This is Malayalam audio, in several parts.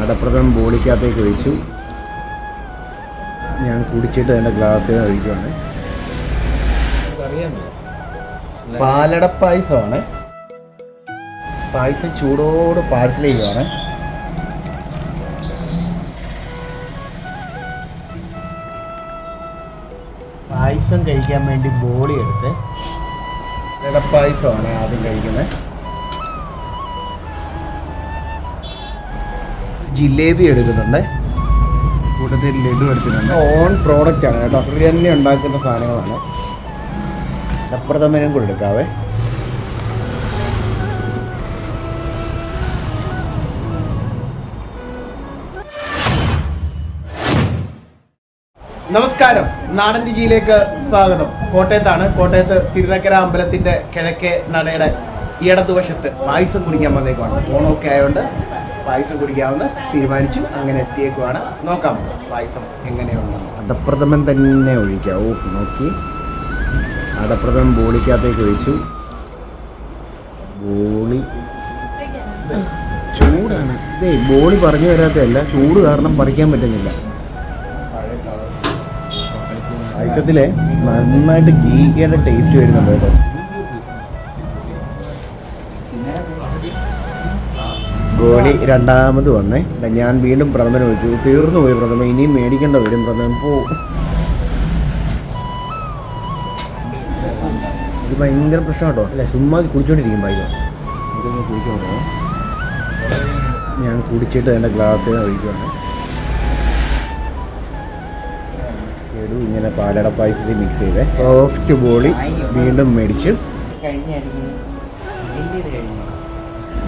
അടപ്രഥമൻ ബോളിക്കകത്തേക്ക് ഒഴിച്ചു ഞാൻ കുടിച്ചിട്ട് എന്റെ ഗ്ലാസ്സിൽ ഒഴിക്കുവാണ് പാലട പായസമാണ്. പായസം ചൂടോട് പാഴ്സൽ ചെയ്യുവാണ്. പായസം കഴിക്കാൻ വേണ്ടി ബോളി എടുത്ത്. പായസമാണ് ആദ്യം കഴിക്കുന്നത്. ജിലേബി എടുക്കുന്നുണ്ട്. കൂട്ടത്തിൽ ലഡു എടുത്തിട്ടുണ്ട്. ഓൺ പ്രോഡക്റ്റ് ആണ് കേട്ടോ. അവർ തന്നെ ഉണ്ടാക്കുന്ന സാധനങ്ങളാണ്. അപ്പുറത്തമ്മനും കൂടെ എടുക്കാവേ. നമസ്കാരം. നാടൻ രുചിയിലേക്ക് സ്വാഗതം. കോട്ടയത്താണ്. കോട്ടയത്ത് തിരുനക്കര അമ്പലത്തിന്റെ കിഴക്കേ നടയുടെ ഇടതുവശത്ത് പായസം കുടിക്കാൻ വന്നേക്കുവാണ്. ഓണമൊക്കെ ആയതുകൊണ്ട് പായസം കുടിക്കാമെന്ന് തീരുമാനിച്ചു. അങ്ങനെ എത്തിയേക്കുവാണ്. നോക്കാം. പായസം എങ്ങനെയുണ്ടെന്ന്. അടപ്രഥമൻ തന്നെ ഒഴിക്കാം ഓ നോക്കി. അടപ്രഥമൻ ബോളിക്കകത്തേക്ക് ഒഴിച്ചു ബോളി. ചൂടാണ്. ഇതേ ബോളി പറഞ്ഞു വരാത്തതല്ല ചൂട് കാരണം പറിക്കാൻ പറ്റുന്നില്ല. പായസത്തിലെ നന്നായിട്ട് ഗീയുടെ ടേസ്റ്റ് വരുന്നുണ്ട് കേട്ടോ. ഗോളി രണ്ടാമത് വന്നേ. ഞാൻ വീണ്ടും പ്രഥമൻ ഒഴിച്ചു തീർന്നു പോയി പ്രഥമ. ഇനിയും മേടിക്കേണ്ട വരും പ്രഥമൻ. പോ. ഇത് ഭയങ്കര പ്രശ്നം കേട്ടോ. അല്ല ചുമ്മാ കുടിച്ചോണ്ടിരിക്കും ഭയങ്കര. ഇതൊന്ന് കുടിച്ചു ഞാൻ കുടിച്ചിട്ട് എന്റെ ഗ്ലാസ് ഒഴിക്കുവാണ്. എടു ഇങ്ങനെ പാലട പായസത്തിൽ മിക്സ് ചെയ്ത്. സോഫ്റ്റ് ബോളി വീണ്ടും മേടിച്ച്. കഴിഞ്ഞു.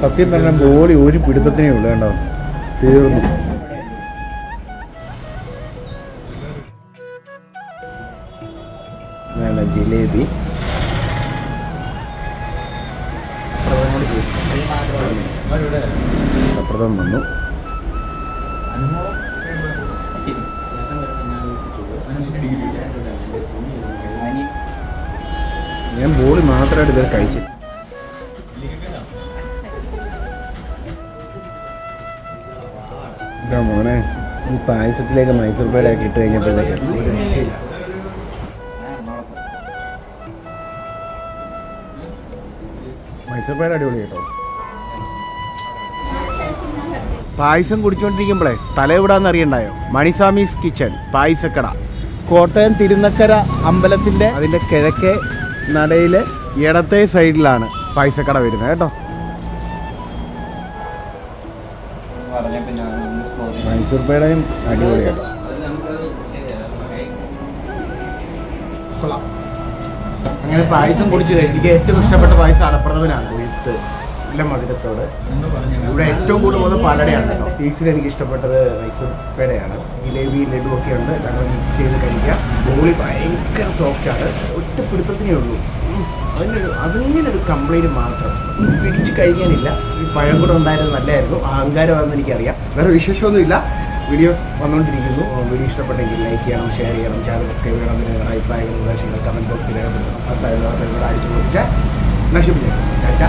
സത്യം പറഞ്ഞാൽ ഗോളി ഒരു പിടുത്തത്തിനേ ഉള്ളു കേട്ടോ തീർന്നു. ജിലേബി. അപ്രഥം വന്നു. ഞാൻ ബോളി മാത്രമായിട്ട് ഇതുവരെ കഴിച്ചു മോനെ ഈ പായസത്തിലേക്ക് മൈസൂർ പേടൊക്കെ ഇട്ട് കഴിഞ്ഞപ്പോഴത്തേക്ക്. മൈസൂർ പേട അടിപൊളി കേട്ടോ. പായസം കുടിച്ചുകൊണ്ടിരിക്കുമ്പോഴേ സ്ഥലം എവിടാന്ന് അറിയണ്ടായോ? മണിസ്വാമീസ് കിച്ചൺ പായസക്കട. കോട്ടയം തിരുനക്കര അമ്പലത്തിന്റെ അതിന്റെ കിഴക്കേ നടയിലെ ഇടത്തെ സൈഡിലാണ് പായസക്കട വരുന്നത് കേട്ടോ. മൈസൂർ പേടയും അടിപൊളിയാണ് കൊള്ളാം. അങ്ങനെ പായസം കുടിച്ചു കഴിഞ്ഞാൽ എനിക്ക് ഏറ്റവും ഇഷ്ടപ്പെട്ട പായസം അടപ്രഥമനാണ്. ഒഴുത്ത് നല്ല മധുരത്തോടെ. ഇവിടെ ഏറ്റവും കൂടുതൽ പോകുന്നത് പാലടയാണ് കേട്ടോ. സ്വീറ്റ്സിൽ എനിക്ക് ഇഷ്ടപ്പെട്ടത് റൈസ് പേടയാണ്. ജിലേബി ലഡു ഒക്കെ ഉണ്ട്. ഞങ്ങൾ മിക്സ് ചെയ്ത് കഴിക്കാം ബോളി ഭയങ്കര സോഫ്റ്റാണ് ഒറ്റ പിടുത്തത്തിനേ ഉള്ളൂ. അതിനൊരു അതിങ്ങനെ ഒരു കംപ്ലൈന്റ് മാത്രം. പിടിച്ച് കഴിക്കാനില്ല. ഈ പഴം കൂടെ ഉണ്ടായിരുന്നത് നല്ലതായിരുന്നു. അഹങ്കാരമാണെന്ന് എനിക്കറിയാം. വേറെ വിശേഷമൊന്നുമില്ല. വീഡിയോസ് വന്നുകൊണ്ടിരിക്കുന്നു വീഡിയോ ഇഷ്ടപ്പെട്ടെങ്കിൽ ലൈക്ക് ചെയ്യണം ഷെയർ ചെയ്യണം ചാനൽ സബ്സ്ക്രൈബ് ചെയ്യണം. നിങ്ങളുടെ അഭിപ്രായങ്ങൾ നിർദ്ദേശങ്ങൾ കമന്റ് ബോക്സിൽ രേഖപ്പെടുത്തണം. അടിച്ചു നശിപ്പിച്ചു ചേട്ടാ